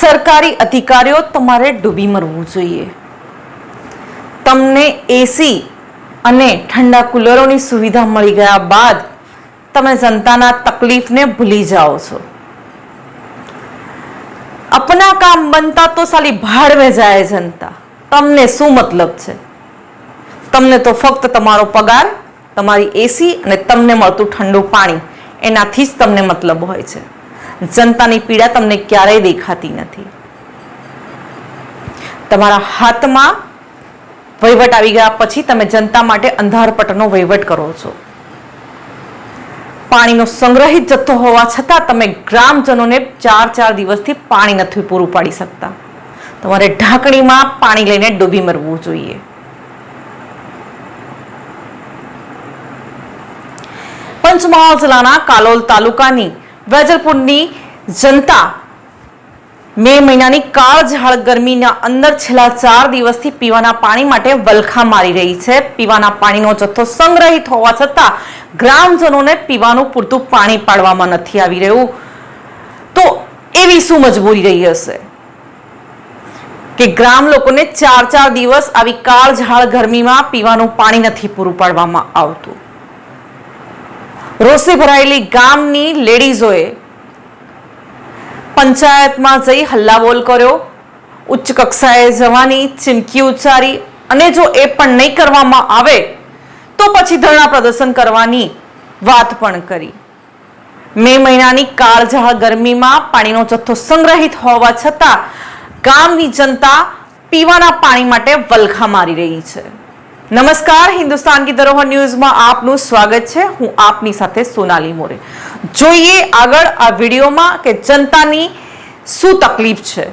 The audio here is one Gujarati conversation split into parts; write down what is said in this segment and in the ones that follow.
સરકારી અધિકારીઓ તમારે ડૂબી મરવું જોઈએ. તમને એસી અને ઠંડા કુલરોની સુવિધા મળી ગયા બાદ તમે જનતાના તકલીફને ભૂલી જાઓ છો. અપના કામ બનતા તો સાલી ભાડ में જાય જનતા. તમને શું મતલબ છે? તમને તો ફક્ત તમારો પગાર, તમારી એસી અને તમને મળતું ઠંડુ પાણી, એનાથી જ તમને મતલબ હોય છે. જનતાની પીડા તમને ક્યારેય દેખાતી નથી. તમારા હાથમાં વહીવટ આવી ગયા પછી તમે જનતા માટે અંધારપટનો વહીવટ કરો છો. પાણીનો સંગ્રહિત જથ્થો હોવા છતાં તમે ગ્રામજનોને ચાર ચાર દિવસથી પાણી નથી પૂરું પાડી શકતા. તમારે ઢાંકણીમાં પાણી લઈને ડૂબી મરવું જોઈએ. પંચમહાલ જિલ્લાના કાલોલ તાલુકાની વેજલપુરની જનતા મે મહિનાની કાળઝાળ ગરમીના અંદર છેલ્લા ચાર દિવસથી પીવાના પાણી માટે વલખા મારી રહી છે. પીવાના પાણીનો જથ્થો સંગ્રહિત હોવા છતાં ગ્રામજનોને પીવાનું પૂરતું પાણી પાડવામાં નથી આવી રહ્યું. તો એવી શું મજબૂરી રહી હશે? કે ગ્રામ લોકોને ચાર ચાર દિવસ આવી કાળઝાળ ગરમીમાં પીવાનું પાણી નથી પૂરું પાડવામાં આવતું. રોષે ભરાયેલી ગામની લેડીઝોએ પંચાયતમાં જઈ હલ્લાબોલ કર્યો. ઉચ્ચ કક્ષાએ જવાની ચીમકી ઉચ્ચારી અને જો એ પણ નહીં કરવામાં આવે, તો પછી ધરણા પ્રદર્શન કરવાની વાત પણ કરી. મે મહિનાની કાળઝાળ ગરમીમાં પાણીનો જથ્થો સંગ્રહિત હોવા છતાં ગામની જનતા પીવાના પાણી માટે વલખા મારી રહી છે. નમસ્કાર, હિન્દુસ્તાન કી ધરોહર ન્યૂઝમાં આપનું સ્વાગત છે. હું આપની સાથે સોનાલી મોરે. જોઈએ આગળ આ વિડીયોમાં કે જનતાની શું તકલીફ છે.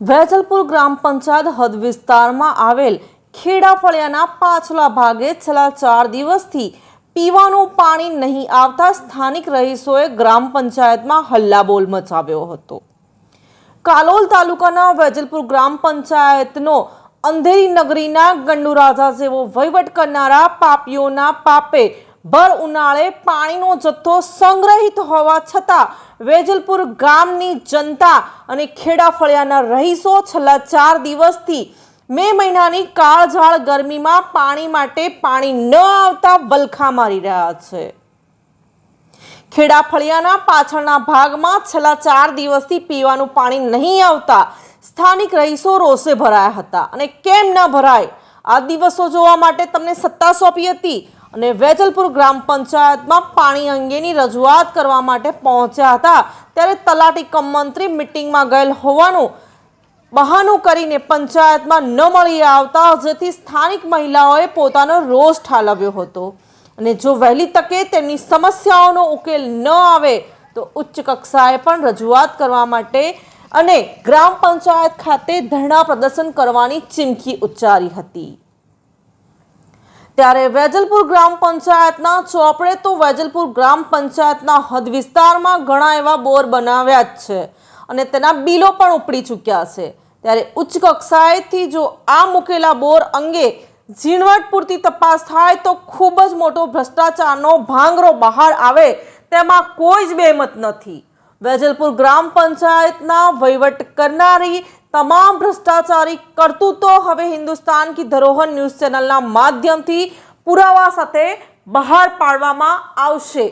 વેજલપુર ગ્રામ પંચાયત હદ વિસ્તારમાં આવેલ ખેડા ફળિયાના પાછલા ભાગે છેલ્લા ચાર દિવસથી પીવાનું પાણી નહીં આવતા સ્થાનિક રહીશોએ ગ્રામ પંચાયતમાં હલ્લાબોલ મચાવ્યો હતો. કાલોલ તાલુકાના વેજલપુર ગ્રામ પંચાયતનો અંધેરી નગરીના ગંડુ રાજા જેવો વહીવટ કરનારા પાપીઓના પાપે ભર ઉનાળે પાણીનો જથ્થો સંગ્રહિત હોવા છતાં વેજલપુર ગામની જનતા અને ખેડા ફળિયાના રહીશો છેલ્લા ચાર દિવસથી મે મહિનાની કાળઝાળ ગરમીમાં પાણી માટે પાણી ન આવતા વલખા મારી રહ્યા છે. ખેડા ફળિયાના પાછળના ભાગમાં છેલ્લા ચાર દિવસથી પીવાનું પાણી નહીં આવતા સ્થાનિક રહીશો રોષે ભરાયા હતા અને કેમ ન ભરાય? આ દિવસો જોવા માટે તમને સત્તા સોંપી હતી અને વેજલપુર ગ્રામ પંચાયતમાં પાણી અંગેની રજૂઆત કરવા માટે પહોંચ્યા હતા. ત્યારે તલાટી કમ મંત્રી મિટિંગમાં ગયેલ હોવાનું બહાનું કરીને પંચાયતમાં ન મળી આવતા જેથી સ્થાનિક મહિલાઓએ પોતાનો રોષ ઠાલવ્યો હતો. અને જો વહેલી તકે તેમની સમસ્યાઓનો ઉકેલ ન આવે, તો ઉચ્ચ કક્ષાએ પણ રજૂઆત કરવા માટે અને ગ્રામ પંચાયત ખાતે ધરણા પ્રદર્શન કરવાની ચીમકી ઉચ્ચારી હતી. ત્યારે વેજલપુર ગ્રામ પંચાયતના ચોપડે તો વેજલપુર ગ્રામ પંચાયતના હદ વિસ્તારમાં ઘણા એવા બોર બનાવ્યા જ છે અને તેના બિલો પણ ઉપડી ચૂક્યા છે. ત્યારે ઉચ્ચ કક્ષાએથી જો આ મૂકેલા બોર અંગે ઝીણવટ પૂરતી તપાસ થાય તો ખૂબ જ મોટો ભ્રષ્ટાચારનો ભાંગરો બહાર આવે તેમાં કોઈ જ બેમત નથી. વેજલપુર ગ્રામ પંચાયતના વહીવટ કરનારી તમામ ભ્રષ્ટાચારી કરતૂતો હવે હિન્દુસ્તાન કી ધરોહર ન્યૂઝ ચેનલના માધ્યમથી પુરાવા સાથે બહાર પાડવામાં આવશે.